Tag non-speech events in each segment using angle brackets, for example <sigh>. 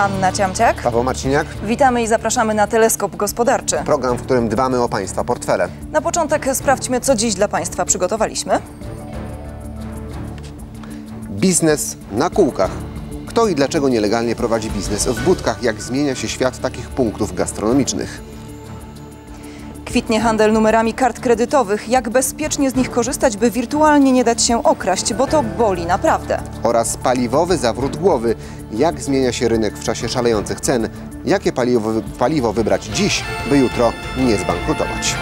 Anna Ciamciak. Paweł Marciniak, Witamy i zapraszamy na Teleskop Gospodarczy. program, w którym dbamy o Państwa portfele. Na początek sprawdźmy, co dziś dla Państwa przygotowaliśmy. Biznes na kółkach. Kto i dlaczego nielegalnie prowadzi biznes w budkach? Jak zmienia się świat takich punktów gastronomicznych? Kwitnie handel numerami kart kredytowych. Jak bezpiecznie z nich korzystać, by wirtualnie nie dać się okraść, bo to boli naprawdę. Oraz paliwowy zawrót głowy. Jak zmienia się rynek w czasie szalejących cen? Jakie paliwo, paliwo wybrać dziś, by jutro nie zbankrutować?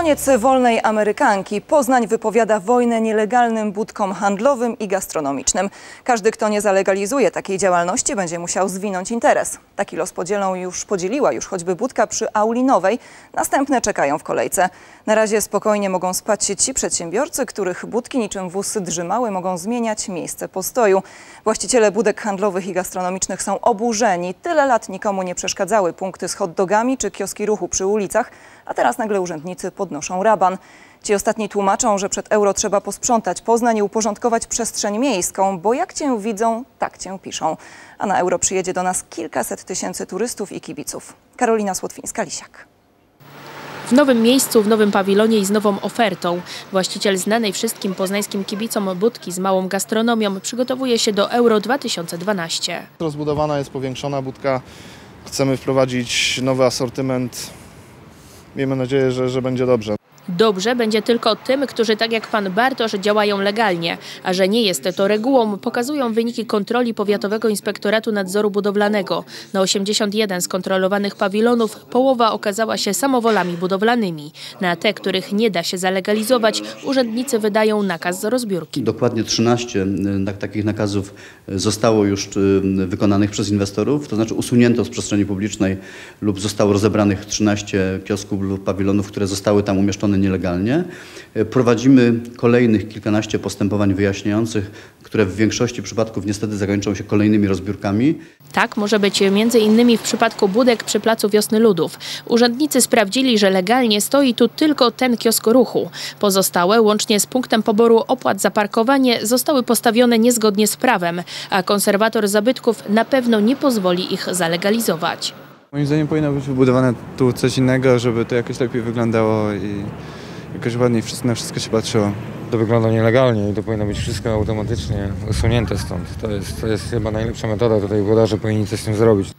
Koniec wolnej Amerykanki. Poznań wypowiada wojnę nielegalnym budkom handlowym i gastronomicznym. Każdy, kto nie zalegalizuje takiej działalności, będzie musiał zwinąć interes. Taki los podzielą już podzieliła już choćby budka przy Aulinowej. Następne czekają w kolejce. Na razie spokojnie mogą spać ci przedsiębiorcy, których budki niczym wóz drzymały mogą zmieniać miejsce postoju. Właściciele budek handlowych i gastronomicznych są oburzeni. Tyle lat nikomu nie przeszkadzały punkty z hot dogami czy kioski ruchu przy ulicach, a teraz nagle urzędnicy podnoszą raban. Ci ostatni tłumaczą, że przed euro trzeba posprzątać Poznań i uporządkować przestrzeń miejską, bo jak cię widzą, tak cię piszą. A na euro przyjedzie do nas kilkaset tysięcy turystów i kibiców. Karolina Słotwińska-Lisiak. W nowym miejscu, w nowym pawilonie i z nową ofertą. Właściciel znanej wszystkim poznańskim kibicom budki z małą gastronomią przygotowuje się do Euro 2012. Rozbudowana jest powiększona budka. Chcemy wprowadzić nowy asortyment. Miejmy nadzieję, że, że będzie dobrze. Dobrze będzie tylko tym, którzy tak jak pan Bartosz działają legalnie, a że nie jest to regułą, pokazują wyniki kontroli Powiatowego Inspektoratu Nadzoru Budowlanego. Na 81 skontrolowanych pawilonów połowa okazała się samowolami budowlanymi. Na te, których nie da się zalegalizować, urzędnicy wydają nakaz rozbiórki. Dokładnie 13 na- takich nakazów zostało już y, wykonanych przez inwestorów, to znaczy usunięto z przestrzeni publicznej lub zostało rozebranych 13 kiosków lub pawilonów, które zostały tam umieszczone nielegalnie. Prowadzimy kolejnych kilkanaście postępowań wyjaśniających, które w większości przypadków niestety zakończą się kolejnymi rozbiórkami. Tak może być między innymi w przypadku budek przy Placu Wiosny Ludów. Urzędnicy sprawdzili, że legalnie stoi tu tylko ten kiosk ruchu. Pozostałe, łącznie z punktem poboru opłat za parkowanie, zostały postawione niezgodnie z prawem, a konserwator zabytków na pewno nie pozwoli ich zalegalizować. Moim zdaniem powinno być wybudowane tu coś innego, żeby to jakoś lepiej wyglądało i jakoś ładniej na wszystko się patrzyło. To wygląda nielegalnie i to powinno być wszystko automatycznie usunięte stąd. To jest, to jest chyba najlepsza metoda, tutaj włodarze powinni coś z tym zrobić.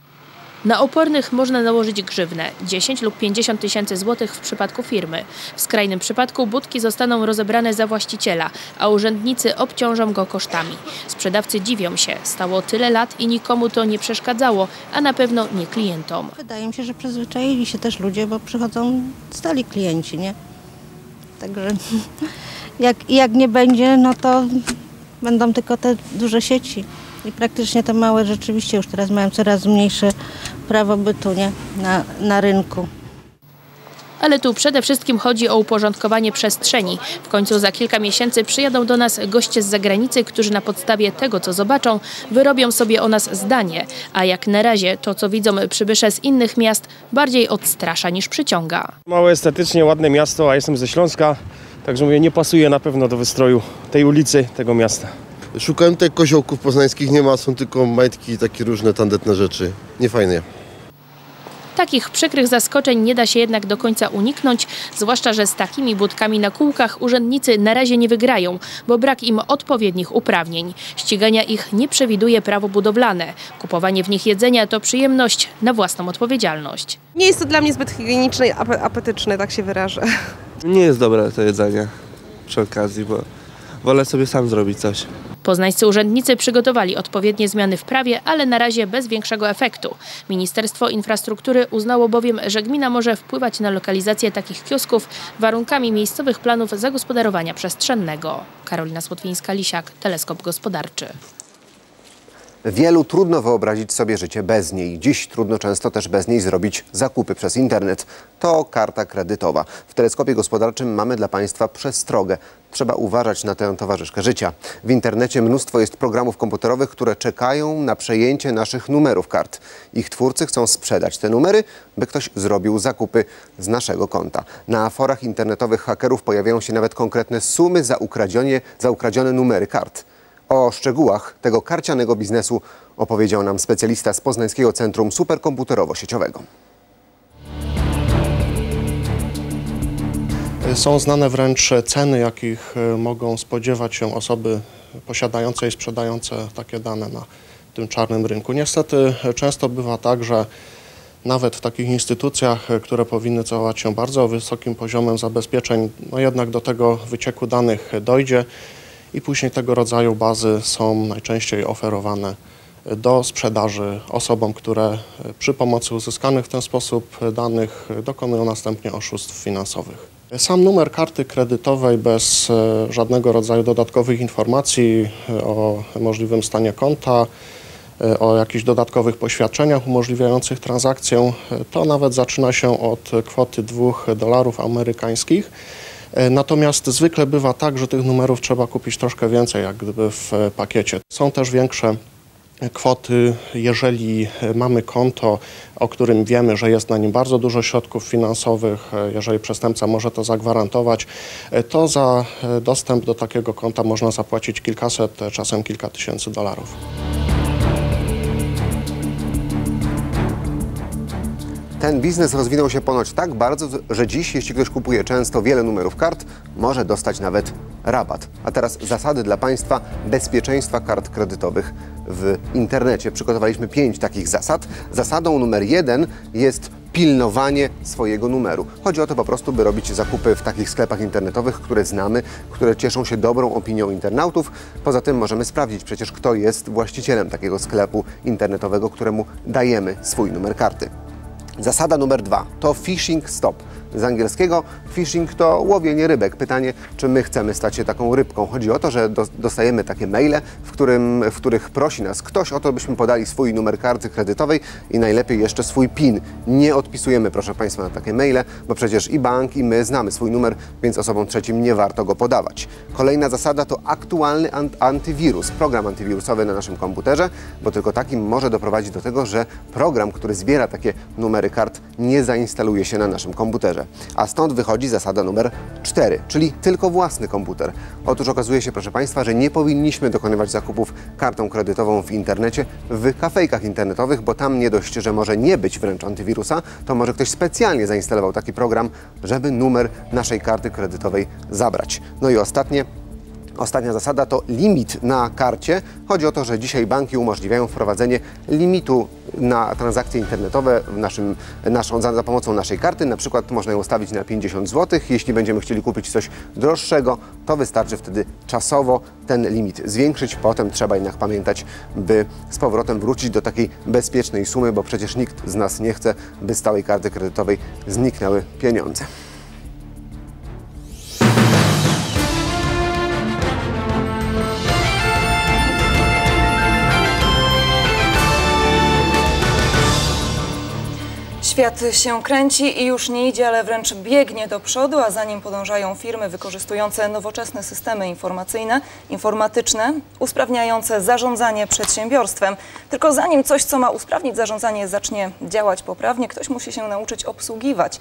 Na opornych można nałożyć grzywnę 10 lub 50 tysięcy złotych w przypadku firmy. W skrajnym przypadku budki zostaną rozebrane za właściciela, a urzędnicy obciążą go kosztami. Sprzedawcy dziwią się, stało tyle lat i nikomu to nie przeszkadzało, a na pewno nie klientom. Wydaje mi się, że przyzwyczaili się też ludzie, bo przychodzą stali klienci, nie? Także <laughs> jak, jak nie będzie, no to będą tylko te duże sieci. I praktycznie te małe rzeczywiście już teraz mają coraz mniejsze prawo bytu, nie? Na, na rynku. Ale tu przede wszystkim chodzi o uporządkowanie przestrzeni. W końcu za kilka miesięcy przyjadą do nas goście z zagranicy, którzy na podstawie tego, co zobaczą, wyrobią sobie o nas zdanie. A jak na razie to, co widzą przybysze z innych miast, bardziej odstrasza niż przyciąga. Małe estetycznie, ładne miasto, a jestem ze Śląska, także mówię, nie pasuje na pewno do wystroju tej ulicy, tego miasta. Szukałem tutaj koziołków poznańskich, nie ma, są tylko majtki i takie różne tandetne rzeczy. Niefajne. Takich przykrych zaskoczeń nie da się jednak do końca uniknąć, zwłaszcza, że z takimi budkami na kółkach urzędnicy na razie nie wygrają, bo brak im odpowiednich uprawnień. Ścigania ich nie przewiduje prawo budowlane. Kupowanie w nich jedzenia to przyjemność na własną odpowiedzialność. Nie jest to dla mnie zbyt higieniczne i ape- apetyczne, tak się wyrażę. Nie jest dobre to jedzenie przy okazji, bo wolę sobie sam zrobić coś. Poznańscy urzędnicy przygotowali odpowiednie zmiany w prawie, ale na razie bez większego efektu. Ministerstwo Infrastruktury uznało bowiem, że gmina może wpływać na lokalizację takich kiosków warunkami miejscowych planów zagospodarowania przestrzennego. Karolina Słotwińska-Lisiak, Teleskop Gospodarczy. Wielu trudno wyobrazić sobie życie bez niej. Dziś trudno często też bez niej zrobić zakupy przez internet. To karta kredytowa. W teleskopie gospodarczym mamy dla Państwa przestrogę. Trzeba uważać na tę towarzyszkę życia. W internecie mnóstwo jest programów komputerowych, które czekają na przejęcie naszych numerów kart. Ich twórcy chcą sprzedać te numery, by ktoś zrobił zakupy z naszego konta. Na forach internetowych hakerów pojawiają się nawet konkretne sumy za ukradzione, za ukradzione numery kart. O szczegółach tego karcianego biznesu opowiedział nam specjalista z Poznańskiego Centrum Superkomputerowo-Sieciowego. Są znane wręcz ceny, jakich e, mogą spodziewać się osoby posiadające i sprzedające takie dane na tym czarnym rynku. Niestety e, często bywa tak, że nawet w takich instytucjach, e, które powinny celować się bardzo wysokim poziomem zabezpieczeń, no jednak do tego wycieku danych dojdzie i później tego rodzaju bazy są najczęściej oferowane do sprzedaży osobom, które przy pomocy uzyskanych w ten sposób danych dokonują następnie oszustw finansowych. Sam numer karty kredytowej bez e, żadnego rodzaju dodatkowych informacji e, o możliwym stanie konta, e, o jakichś dodatkowych poświadczeniach umożliwiających transakcję, to nawet zaczyna się od kwoty 2 dolarów amerykańskich. Natomiast zwykle bywa tak, że tych numerów trzeba kupić troszkę więcej, jak gdyby w pakiecie. Są też większe kwoty, jeżeli mamy konto, o którym wiemy, że jest na nim bardzo dużo środków finansowych, jeżeli przestępca może to zagwarantować, to za dostęp do takiego konta można zapłacić kilkaset, czasem kilka tysięcy dolarów. Ten biznes rozwinął się ponoć tak bardzo, że dziś, jeśli ktoś kupuje często wiele numerów kart, może dostać nawet rabat. A teraz zasady dla Państwa bezpieczeństwa kart kredytowych w internecie. Przygotowaliśmy pięć takich zasad. Zasadą numer jeden jest pilnowanie swojego numeru. Chodzi o to po prostu, by robić zakupy w takich sklepach internetowych, które znamy, które cieszą się dobrą opinią internautów. Poza tym możemy sprawdzić przecież, kto jest właścicielem takiego sklepu internetowego, któremu dajemy swój numer karty. Zasada numer dwa to phishing stop. Z angielskiego phishing to łowienie rybek. Pytanie, czy my chcemy stać się taką rybką. Chodzi o to, że dostajemy takie maile, w, którym, w których prosi nas ktoś o to, byśmy podali swój numer karty kredytowej i najlepiej jeszcze swój PIN. Nie odpisujemy, proszę Państwa, na takie maile, bo przecież i bank, i my znamy swój numer, więc osobom trzecim nie warto go podawać. Kolejna zasada to aktualny antywirus, program antywirusowy na naszym komputerze, bo tylko takim może doprowadzić do tego, że program, który zbiera takie numery kart, nie zainstaluje się na naszym komputerze. A stąd wychodzi zasada numer 4, czyli tylko własny komputer. Otóż okazuje się, proszę Państwa, że nie powinniśmy dokonywać zakupów kartą kredytową w internecie, w kafejkach internetowych, bo tam nie dość, że może nie być wręcz antywirusa, to może ktoś specjalnie zainstalował taki program, żeby numer naszej karty kredytowej zabrać. No i ostatnie, Ostatnia zasada to limit na karcie. Chodzi o to, że dzisiaj banki umożliwiają wprowadzenie limitu na transakcje internetowe naszym, naszą, za, za pomocą naszej karty. Na przykład można ją ustawić na 50 zł. Jeśli będziemy chcieli kupić coś droższego, to wystarczy wtedy czasowo ten limit zwiększyć. Potem trzeba jednak pamiętać, by z powrotem wrócić do takiej bezpiecznej sumy, bo przecież nikt z nas nie chce, by z całej karty kredytowej zniknęły pieniądze. Świat się kręci i już nie idzie, ale wręcz biegnie do przodu, a za nim podążają firmy wykorzystujące nowoczesne systemy informacyjne, informatyczne, usprawniające zarządzanie przedsiębiorstwem. Tylko zanim coś, co ma usprawnić zarządzanie, zacznie działać poprawnie, ktoś musi się nauczyć obsługiwać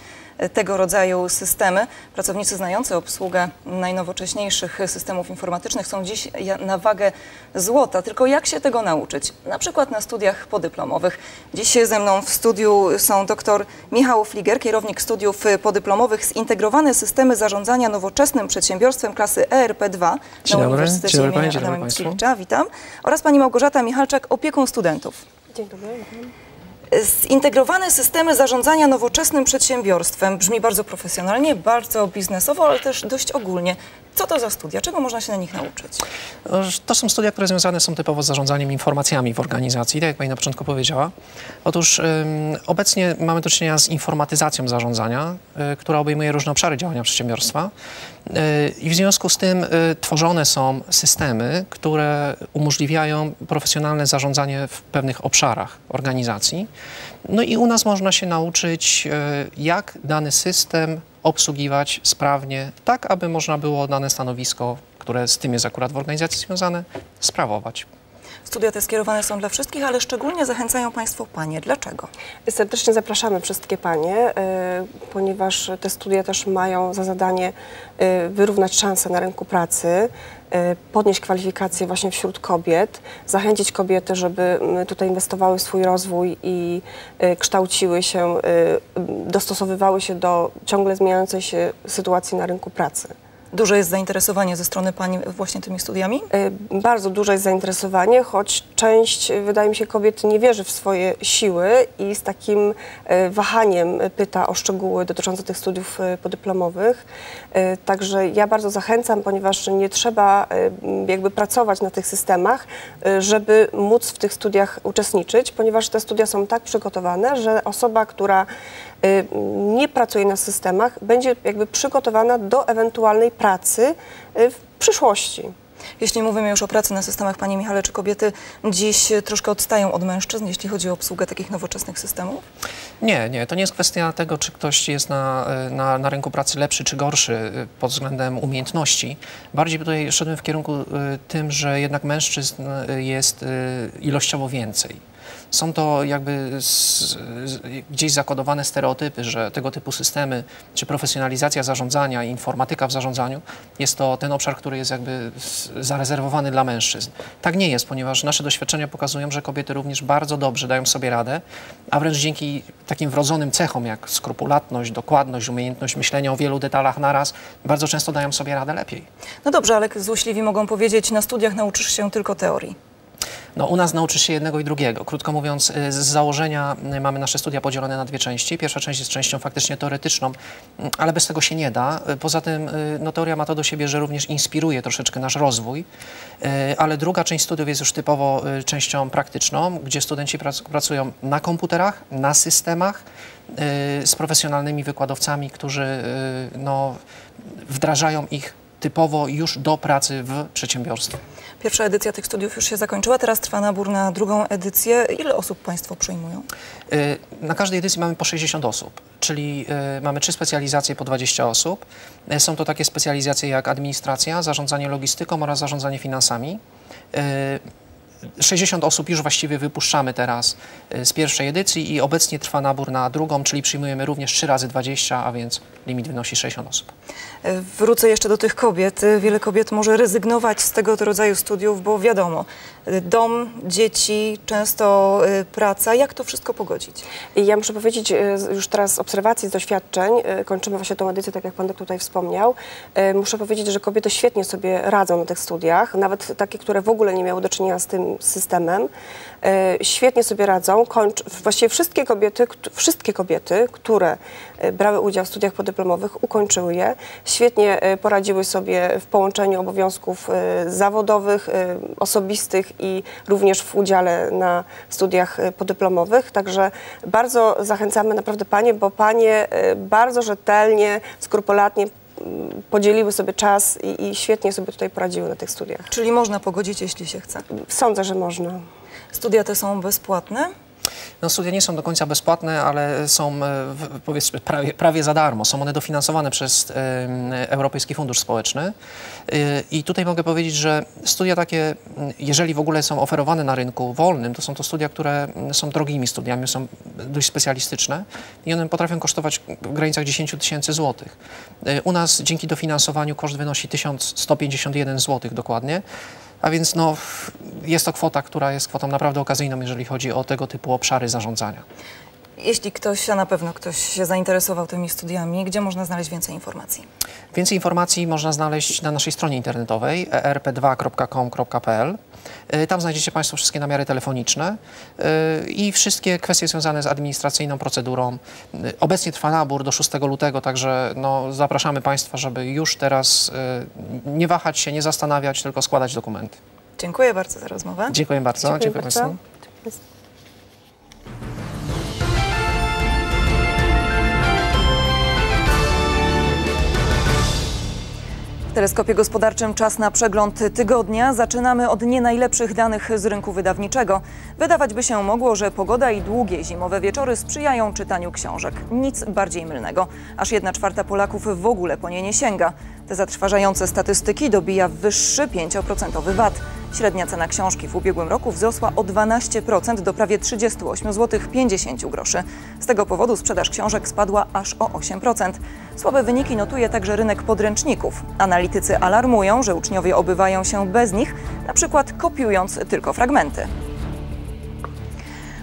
tego rodzaju systemy. Pracownicy znający obsługę najnowocześniejszych systemów informatycznych są dziś na wagę złota. Tylko jak się tego nauczyć? Na przykład na studiach podyplomowych. Dziś ze mną w studiu są dr Michał Fliger, kierownik studiów podyplomowych Zintegrowane systemy zarządzania nowoczesnym przedsiębiorstwem klasy ERP2 Dzień na dobry. Uniwersytecie Dzień dobry, imienia dzień dobry Adama. Mickiewicza. Witam. Oraz pani Małgorzata Michalczak, opiekun studentów. Dzień dobry. Zintegrowane systemy zarządzania nowoczesnym przedsiębiorstwem brzmi bardzo profesjonalnie, bardzo biznesowo, ale też dość ogólnie. Co to za studia? Czego można się na nich nauczyć? To są studia, które związane są typowo z zarządzaniem informacjami w organizacji, tak jak Pani na początku powiedziała. Otóż ym, obecnie mamy do czynienia z informatyzacją zarządzania, y, która obejmuje różne obszary działania przedsiębiorstwa. I w związku z tym y, tworzone są systemy, które umożliwiają profesjonalne zarządzanie w pewnych obszarach organizacji. No i u nas można się nauczyć, y, jak dany system obsługiwać sprawnie, tak aby można było dane stanowisko, które z tym jest akurat w organizacji związane, sprawować. Studia te skierowane są dla wszystkich, ale szczególnie zachęcają Państwo Panie. Dlaczego? Serdecznie zapraszamy wszystkie Panie, y, ponieważ te studia też mają za zadanie y, wyrównać szanse na rynku pracy. e, podnieść kwalifikacje właśnie wśród kobiet, zachęcić kobiety, żeby tutaj inwestowały w swój rozwój i e, kształciły się, e, dostosowywały się do ciągle zmieniającej się sytuacji na rynku pracy. Duże jest zainteresowanie ze strony Pani właśnie tymi studiami? Y, Bardzo duże jest zainteresowanie, choć część, y, wydaje mi się, kobiet nie wierzy w swoje siły i z takim y, wahaniem pyta o szczegóły dotyczące tych studiów podyplomowych. Także ja bardzo zachęcam, ponieważ nie trzeba jakby pracować na tych systemach, żeby móc w tych studiach uczestniczyć, ponieważ te studia są tak przygotowane, że osoba, która nie pracuje na systemach, będzie jakby przygotowana do ewentualnej pracy y, w przyszłości. Jeśli mówimy już o pracy na systemach, Panie Michale, czy kobiety dziś troszkę odstają od mężczyzn, jeśli chodzi o obsługę takich nowoczesnych systemów? Nie, nie, to nie jest kwestia tego, czy ktoś jest na, y, na, na rynku pracy lepszy czy gorszy y, pod względem umiejętności. Bardziej tutaj szedłem w kierunku y, tym, że jednak mężczyzn y, jest y, ilościowo więcej. Są to jakby z, gdzieś zakodowane stereotypy, że tego typu systemy, czy profesjonalizacja zarządzania, informatyka w zarządzaniu, jest to ten obszar, który jest jakby zarezerwowany dla mężczyzn. Tak nie jest, ponieważ nasze doświadczenia pokazują, że kobiety również bardzo dobrze dają sobie radę, a wręcz dzięki takim wrodzonym cechom jak skrupulatność, dokładność, umiejętność myślenia o wielu detalach naraz, bardzo często dają sobie radę lepiej. No dobrze, ale złośliwi mogą powiedzieć, na studiach nauczysz się tylko teorii. No, u nas nauczysz się jednego i drugiego. Krótko mówiąc, y, z założenia y, mamy nasze studia podzielone na dwie części. Pierwsza część jest częścią faktycznie teoretyczną, y, ale bez tego się nie da. Y, Poza tym no, teoria ma to do siebie, że również inspiruje troszeczkę nasz rozwój, ale druga część studiów jest już typowo częścią praktyczną, gdzie studenci prac pracują na komputerach, na systemach, z profesjonalnymi wykładowcami, którzy no, wdrażają ich typowo już do pracy w przedsiębiorstwie. Pierwsza edycja tych studiów już się zakończyła, teraz trwa nabór na drugą edycję. Ile osób Państwo przyjmują? Y, Na każdej edycji mamy po 60 osób, czyli y, mamy trzy specjalizacje po 20 osób. Y, Są to takie specjalizacje jak administracja, zarządzanie logistyką oraz zarządzanie finansami. Y, 60 osób już właściwie wypuszczamy teraz y, z pierwszej edycji i obecnie trwa nabór na drugą, czyli przyjmujemy również 3 razy 20, a więc limit wynosi 60 osób. E, Wrócę jeszcze do tych kobiet. E, Wiele kobiet może rezygnować z tego rodzaju studiów, bo wiadomo, e, dom, dzieci, często praca. Jak to wszystko pogodzić? I ja muszę powiedzieć już teraz z obserwacji, z doświadczeń, kończymy właśnie tą edycję, tak jak Pan tutaj wspomniał, muszę powiedzieć, że kobiety świetnie sobie radzą na tych studiach, nawet takie, które w ogóle nie miały do czynienia z tym systemem, e, świetnie sobie radzą. Kończ, właściwie wszystkie kobiety, wszystkie kobiety, które e, brały udział w studiach podyplomowych, ukończyły je. Świetnie e, poradziły sobie w połączeniu obowiązków zawodowych, osobistych i również w udziale na studiach podyplomowych. Także bardzo zachęcamy naprawdę Panie, bo Panie bardzo rzetelnie, skrupulatnie podzieliły sobie czas i, i świetnie sobie tutaj poradziły na tych studiach. Czyli można pogodzić, jeśli się chce. Sądzę, że można. Studia te są bezpłatne? No, studia nie są do końca bezpłatne, ale są e, powiedzmy prawie, prawie za darmo. Są one dofinansowane przez Europejski Fundusz Społeczny. Y, I tutaj mogę powiedzieć, że studia takie, jeżeli w ogóle są oferowane na rynku wolnym, to są to studia, które są drogimi studiami, są dość specjalistyczne i one potrafią kosztować w granicach 10 tysięcy złotych. Y, U nas dzięki dofinansowaniu koszt wynosi 1151 złotych dokładnie. A więc no, jest to kwota, która jest kwotą naprawdę okazyjną, jeżeli chodzi o tego typu obszary zarządzania. Jeśli ktoś, a na pewno ktoś się zainteresował tymi studiami, gdzie można znaleźć więcej informacji? Więcej informacji można znaleźć na naszej stronie internetowej e erp2.com.pl. Y, Tam znajdziecie Państwo wszystkie namiary telefoniczne y, i wszystkie kwestie związane z administracyjną procedurą. Y, Obecnie trwa nabór do 6 lutego, także no, zapraszamy Państwa, żeby już teraz nie wahać się, nie zastanawiać, tylko składać dokumenty. Dziękuję bardzo za rozmowę. Dziękuję bardzo. Dziękuję Dziękuję bardzo. Państwu. W teleskopie gospodarczym czas na przegląd tygodnia. Zaczynamy od nie najlepszych danych z rynku wydawniczego. Wydawać by się mogło, że pogoda i długie zimowe wieczory sprzyjają czytaniu książek. Nic bardziej mylnego. Aż jedna czwarta Polaków w ogóle po nie nie sięga. Te zatrważające statystyki dobija wyższy 5% VAT. Średnia cena książki w ubiegłym roku wzrosła o 12% do prawie 38 zł 50 groszy. Z tego powodu sprzedaż książek spadła aż o 8%. Słabe wyniki notuje także rynek podręczników. Analitycy alarmują, że uczniowie obywają się bez nich, na przykład kopiując tylko fragmenty.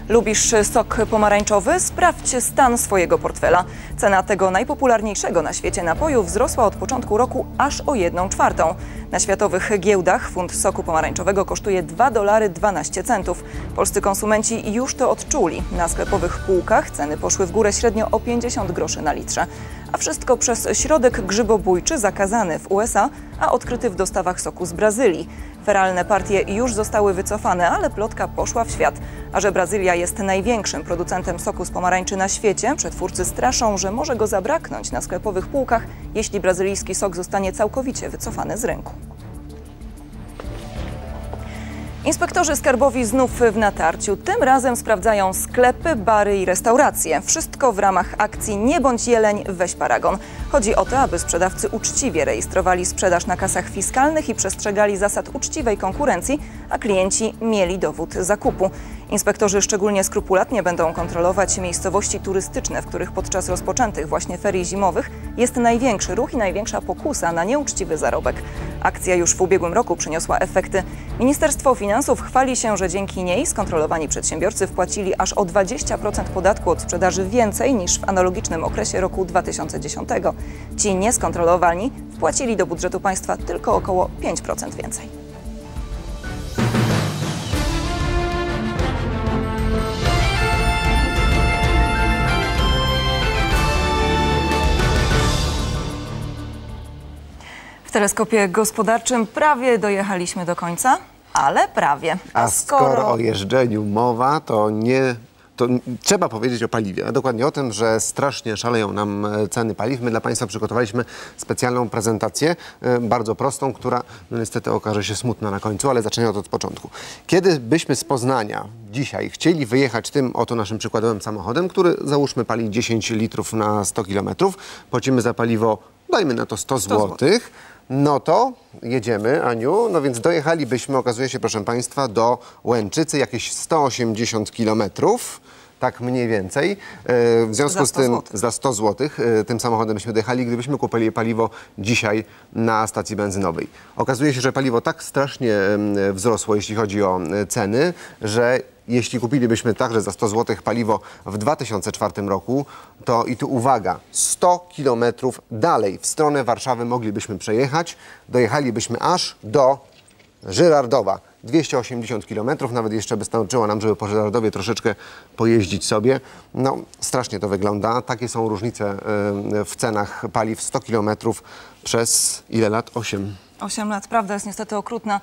Lubisz sok pomarańczowy? Sprawdź stan swojego portfela. Cena tego najpopularniejszego na świecie napoju wzrosła od początku roku aż o 1 czwartą. Na światowych giełdach funt soku pomarańczowego kosztuje 2 dolary 12 centów. Polscy konsumenci już to odczuli. Na sklepowych półkach ceny poszły w górę średnio o 50 groszy na litrze. A wszystko przez środek grzybobójczy zakazany w USA, a odkryty w dostawach soku z Brazylii. Feralne partie już zostały wycofane, ale plotka poszła w świat. A że Brazylia jest największym producentem soku z pomarańczy na świecie, przetwórcy straszą, że może go zabraknąć na sklepowych półkach, jeśli brazylijski sok zostanie całkowicie wycofany z rynku. Inspektorzy skarbowi znów w natarciu. Tym razem sprawdzają sklepy, bary i restauracje. Wszystko w ramach akcji Nie bądź jeleń, weź paragon. Chodzi o to, aby sprzedawcy uczciwie rejestrowali sprzedaż na kasach fiskalnych i przestrzegali zasad uczciwej konkurencji, a klienci mieli dowód zakupu. Inspektorzy szczególnie skrupulatnie będą kontrolować miejscowości turystyczne, w których podczas rozpoczętych właśnie ferii zimowych jest największy ruch i największa pokusa na nieuczciwy zarobek. Akcja już w ubiegłym roku przyniosła efekty. Ministerstwo Finansów chwali się, że dzięki niej skontrolowani przedsiębiorcy wpłacili aż o 20% podatku od sprzedaży więcej niż w analogicznym okresie roku 2010. Ci nieskontrolowani wpłacili do budżetu państwa tylko około 5% więcej. W teleskopie gospodarczym prawie dojechaliśmy do końca, ale prawie. A skoro o jeżdżeniu mowa, to nie. To trzeba powiedzieć o paliwie, a dokładnie o tym, że strasznie szaleją nam e, ceny paliw. My dla Państwa przygotowaliśmy specjalną prezentację, e, bardzo prostą, która no niestety okaże się smutna na końcu, ale zacznę od początku. Kiedy byśmy z Poznania dzisiaj chcieli wyjechać tym oto naszym przykładowym samochodem, który załóżmy pali 10 litrów na 100 kilometrów, płacimy za paliwo, dajmy na to 100 złotych, no to jedziemy, Aniu. No więc dojechalibyśmy, okazuje się, proszę Państwa, do Łęczycy, jakieś 180 kilometrów. Tak mniej więcej. E, W związku z 100 tym złotych. za 100 zł tym samochodem byśmy dojechali, gdybyśmy kupili paliwo dzisiaj na stacji benzynowej. Okazuje się, że paliwo tak strasznie wzrosło, jeśli chodzi o e, ceny, że jeśli kupilibyśmy także za 100 zł paliwo w 2004 roku, to i tu uwaga, 100 kilometrów dalej w stronę Warszawy moglibyśmy przejechać, dojechalibyśmy aż do Żyrardowa. 280 km, nawet jeszcze by starczyło nam, żeby po Żyrardowie troszeczkę pojeździć sobie. No, strasznie to wygląda. Takie są różnice y, w cenach paliw 100 km przez ile lat? 8. 8 lat, prawda jest niestety okrutna.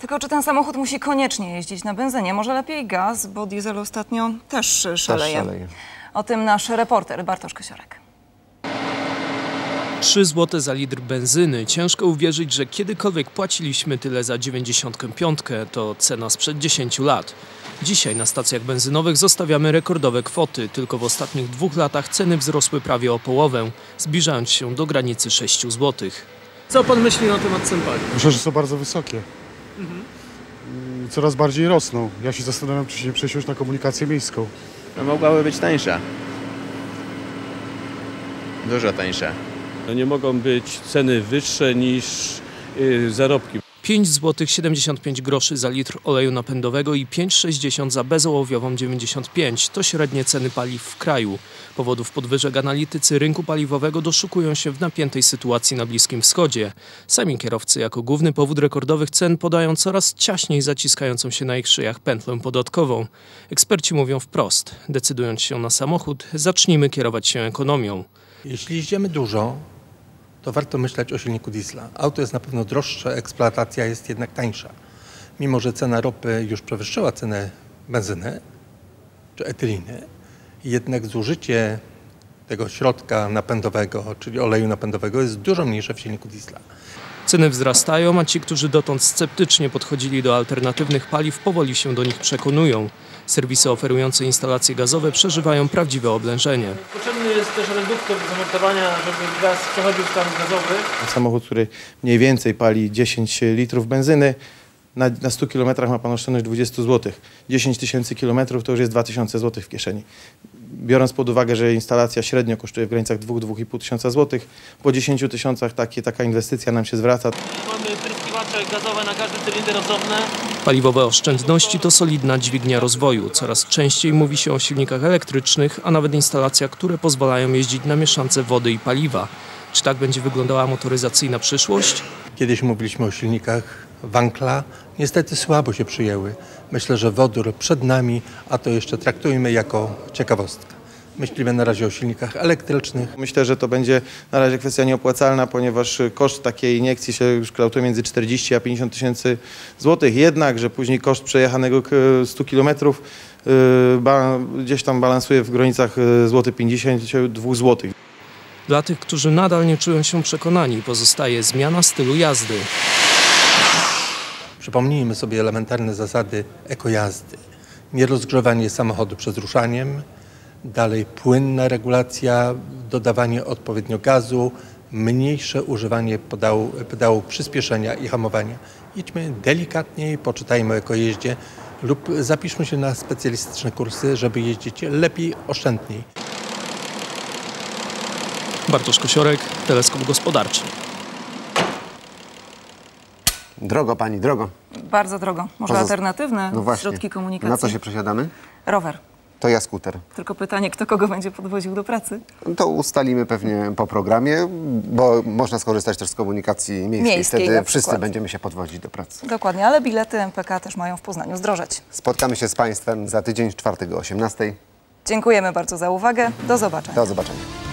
Tylko czy ten samochód musi koniecznie jeździć na benzynie? Może lepiej gaz, bo diesel ostatnio też szaleje. szaleje. O tym nasz reporter Bartosz Kosiorek. 3 zł za litr benzyny. Ciężko uwierzyć, że kiedykolwiek płaciliśmy tyle za 95. To cena sprzed 10 lat. Dzisiaj na stacjach benzynowych zostawiamy rekordowe kwoty. Tylko w ostatnich dwóch latach ceny wzrosły prawie o połowę, zbliżając się do granicy 6 zł. Co pan myśli na temat cen paliw? Myślę, że są bardzo wysokie. I Coraz bardziej rosną. Ja się zastanawiam, czy się nie przesiąść na komunikację miejską. No mogłaby być tańsza. Dużo tańsza. No nie mogą być ceny wyższe niż y, zarobki. 5 zł 75 groszy za litr oleju napędowego i 5,60 za bezołowiową 95 to średnie ceny paliw w kraju. Powodów podwyżek analitycy rynku paliwowego doszukują się w napiętej sytuacji na Bliskim Wschodzie. Sami kierowcy jako główny powód rekordowych cen podają coraz ciaśniej zaciskającą się na ich szyjach pętlę podatkową. Eksperci mówią wprost, decydując się na samochód, zacznijmy kierować się ekonomią. Jeśli jeździmy dużo, to warto myśleć o silniku diesla. Auto jest na pewno droższe, eksploatacja jest jednak tańsza. Mimo, że cena ropy już przewyższyła cenę benzyny czy etyliny, jednak zużycie tego środka napędowego, czyli oleju napędowego jest dużo mniejsze w silniku diesla. Ceny wzrastają, a ci, którzy dotąd sceptycznie podchodzili do alternatywnych paliw, powoli się do nich przekonują. Serwisy oferujące instalacje gazowe przeżywają prawdziwe oblężenie. Potrzebny jest też reduktor do zamontowania, żeby gaz przechodził w stan gazowy. Samochód, który mniej więcej pali 10 litrów benzyny, na, na 100 km ma pan oszczędność 20 zł. 10 tysięcy kilometrów to już jest 2000 zł w kieszeni. Biorąc pod uwagę, że instalacja średnio kosztuje w granicach 2-2,5 tysiąca złotych, po 10 tysiącach takie, taka inwestycja nam się zwraca. Mamy pryskiwacze gazowe na każdy cylinder osobne. Paliwowe oszczędności to solidna dźwignia rozwoju. Coraz częściej mówi się o silnikach elektrycznych, a nawet instalacjach, które pozwalają jeździć na mieszance wody i paliwa. Czy tak będzie wyglądała motoryzacyjna przyszłość? Kiedyś mówiliśmy o silnikach Wankla, niestety słabo się przyjęły. Myślę, że wodór przed nami, a to jeszcze traktujmy jako ciekawostkę. Myślimy na razie o silnikach elektrycznych. Myślę, że to będzie na razie kwestia nieopłacalna, ponieważ koszt takiej iniekcji się już kształtuje między 40 a 50 tysięcy złotych. Jednak, że później koszt przejechanego k- 100 kilometrów y, gdzieś tam balansuje w granicach y, złoty 52 złotych. Dla tych, którzy nadal nie czują się przekonani, pozostaje zmiana stylu jazdy. Przypomnijmy sobie elementarne zasady ekojazdy. Nierozgrzewanie samochodu przed ruszaniem, dalej płynna regulacja, dodawanie odpowiednio gazu, mniejsze używanie pedału, pedału przyspieszenia i hamowania. Idźmy delikatniej, poczytajmy o ekojeździe lub zapiszmy się na specjalistyczne kursy, żeby jeździć lepiej, oszczędniej. Bartosz Kosiorek, Teleskop Gospodarczy. Drogo pani, drogo. Bardzo drogo. Może alternatywne No środki komunikacji? Na co się przesiadamy? Rower. To ja skuter. Tylko pytanie, kto kogo będzie podwoził do pracy? To ustalimy pewnie po programie, bo można skorzystać też z komunikacji miejskiej. Miejskiej Wtedy wszyscy będziemy się podwozić do pracy. Dokładnie, ale bilety MPK też mają w Poznaniu zdrożeć. Spotkamy się z Państwem za tydzień, 4 o 18. Dziękujemy bardzo za uwagę. Do zobaczenia. Do zobaczenia.